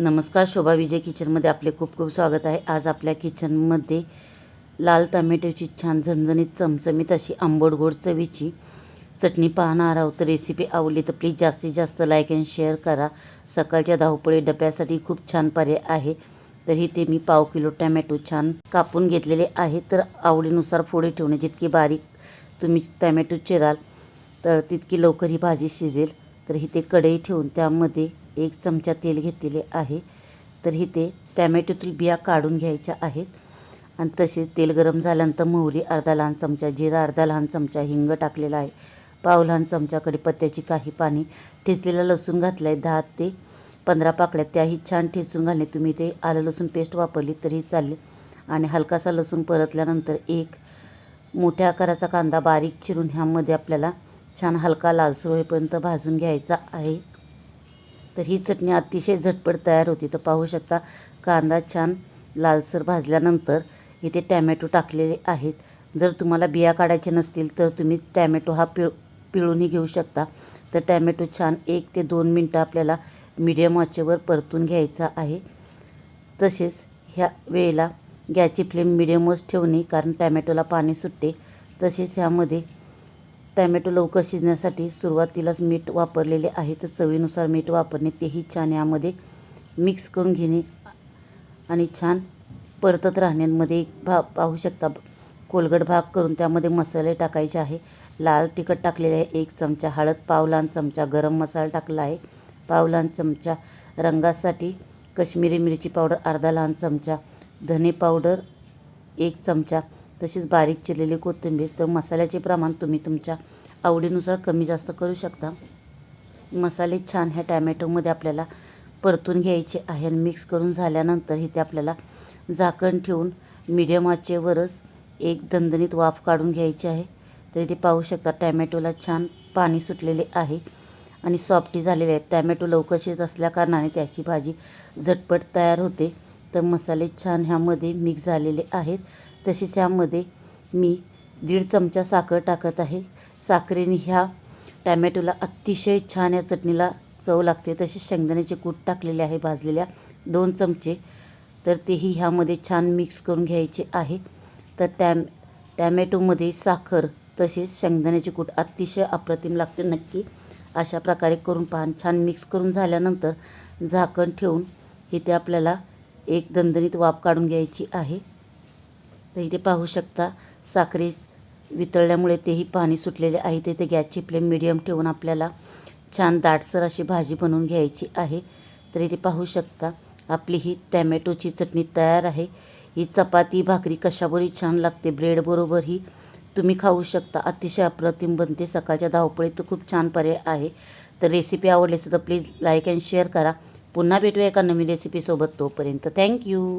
नमस्कार शोभा विजय किचनमध्ये आपले खूप खूप स्वागत आहे. आज आपल्या किचनमध्ये लाल टमॅटोची छान झणझणीत चमचमीत अशी आंबट गोड चवीची चटणी पाहणार आहोत. तर रेसिपी आवडली तर प्लीज जास्तीत जास्त लाईक अँड शेअर करा. सकाळच्या धावपळी डब्यासाठी खूप छान पर्याय आहे. तर इथे मी पाव किलो टमॅटो छान कापून घेतलेले आहे. तर आवडीनुसार फोडे ठेवणे जितकी बारीक तुम्ही टमॅटो चिराल तर तितकी लवकर ही भाजी शिजेल. तर इथे कढई ठेवून त्यामध्ये एक चमचा तेल घेतलेले आहे. तर इथे टॅमॅटोतील बिया काढून घ्यायच्या आहेत. आणि तसेच तेल गरम झाल्यानंतर मोहरी अर्धा लहान चमचा जिरा अर्धा लहान चमचा हिंग टाकलेला आहे. पाव लहान चमचा पत्त्याची काही पाणी ठेचलेला लसूण घातला आहे दहा ते पंधरा पाकळ्या त्याही छान ठेचून घालणे. तुम्ही ते आलं लसूण पेस्ट वापरली तरी चालेल. आणि हलकासा लसूण परतल्यानंतर एक मोठ्या आकाराचा कांदा बारीक चिरून ह्यामध्ये आपल्याला छान हलका लालसर होईपर्यंत भाजून घ्यायचा आहे. तर ही चटणी अतिशय झटपट तयार होती. तर पाहू शकता कांदा छान लालसर भाजल्यानंतर इथे टॅमॅटो टाकलेले आहेत. जर तुम्हाला बिया काढायचे नसतील तर तुम्ही टॅमॅटो हा पिळ पिळूनही घेऊ शकता. तर टॅमॅटो छान एक ते दोन मिनटं आपल्याला मिडियम आचेवर परतून घ्यायचा आहे. तसेच ह्या वेळेला गॅसची फ्लेम मिडियमच ठेवणे कारण टॅमॅटोला पाणी सुटते. तसेच ह्यामध्ये टॅमॅटो लवकर शिजण्यासाठी सुरुवातीलाच मीठ वापरलेले आहे. तर चवीनुसार मीठ वापरणे तेही छान यामध्ये मिक्स करून घेणे आणि छान परतत राहण्यामध्ये एक भा पाहू शकता. कोलगट भाग करून त्यामध्ये मसाले टाकायचे आहे. लाल तिखट टाकलेले आहे. एक चमचा हळद पाव लहान चमचा गरम मसाला टाकला आहे. पावलान चमचा रंगासाठी कश्मीरी मिरची पावडर अर्धा लहान चमचा धने पावडर एक चमचा तसेच बारीक चिरलेली कोथिंबीर तर मसाल्याचे प्रमाण तुम्ही तुमच्या आवडीनुसार कमी जास्त करू शकता. मसाले छान ह्या टॅमॅटोमध्ये आपल्याला परतून घ्यायचे आहे आणि मिक्स करून झाल्यानंतर इथे आपल्याला झाकण ठेवून मिडियमाचेवरच एक दणदणीत वाफ काढून घ्यायची आहे. तर इथे पाहू शकता टॅमॅटोला छान पाणी सुटलेले आहे आणि सॉफ्टी झालेले आहेत. टॅमॅटो लवकर शिजत असल्याकारणाने त्याची भाजी झटपट तयार होते. तर मसाले छान ह्यामध्ये मिक्स झालेले आहेत. तसेच ह्यामध्ये मी दीड चमचा साखर टाकत आहे. साखरेने ह्या टॅमॅटोला अतिशय छान या चटणीला चव लागते. तसेच शेंगदाण्याचे कूट टाकलेले आहे भाजलेल्या दोन चमचे. तर तेही ह्यामध्ये छान मिक्स करून घ्यायचे आहे. तर टॅम टॅमॅटोमध्ये साखर तसेच शेंगदाण्याचे कूट अतिशय अप्रतिम लागते. नक्की अशा प्रकारे करून पान छान मिक्स करून झाल्यानंतर झाकण ठेवून इथे आपल्याला एक दणदणीत वाफ काढून घ्यायची आहे. तर इथे पाहू शकता साखरे वितळल्यामुळे तेही पाणी सुटलेले आहे. तिथे गॅसची फ्लेम मिडियम ठेवून आपल्याला छान दाटसर अशी भाजी बनवून घ्यायची आहे. तर इथे पाहू शकता आपली ही टॅमॅटोची चटणी तयार आहे. ही चपाती भाकरी कशाबरोबरही छान लागते. ब्रेडबरोबरही तुम्ही खाऊ शकता. अतिशय अप्रतिम बनते. सकाळच्या धावपळीत तर खूप छान पर्याय आहे. तर रेसिपी आवडली असेल तर प्लीज लाईक अँड शेअर करा. पुन्हा भेटूया एका नवीन रेसिपीसोबत तोपर्यंत. थँक्यू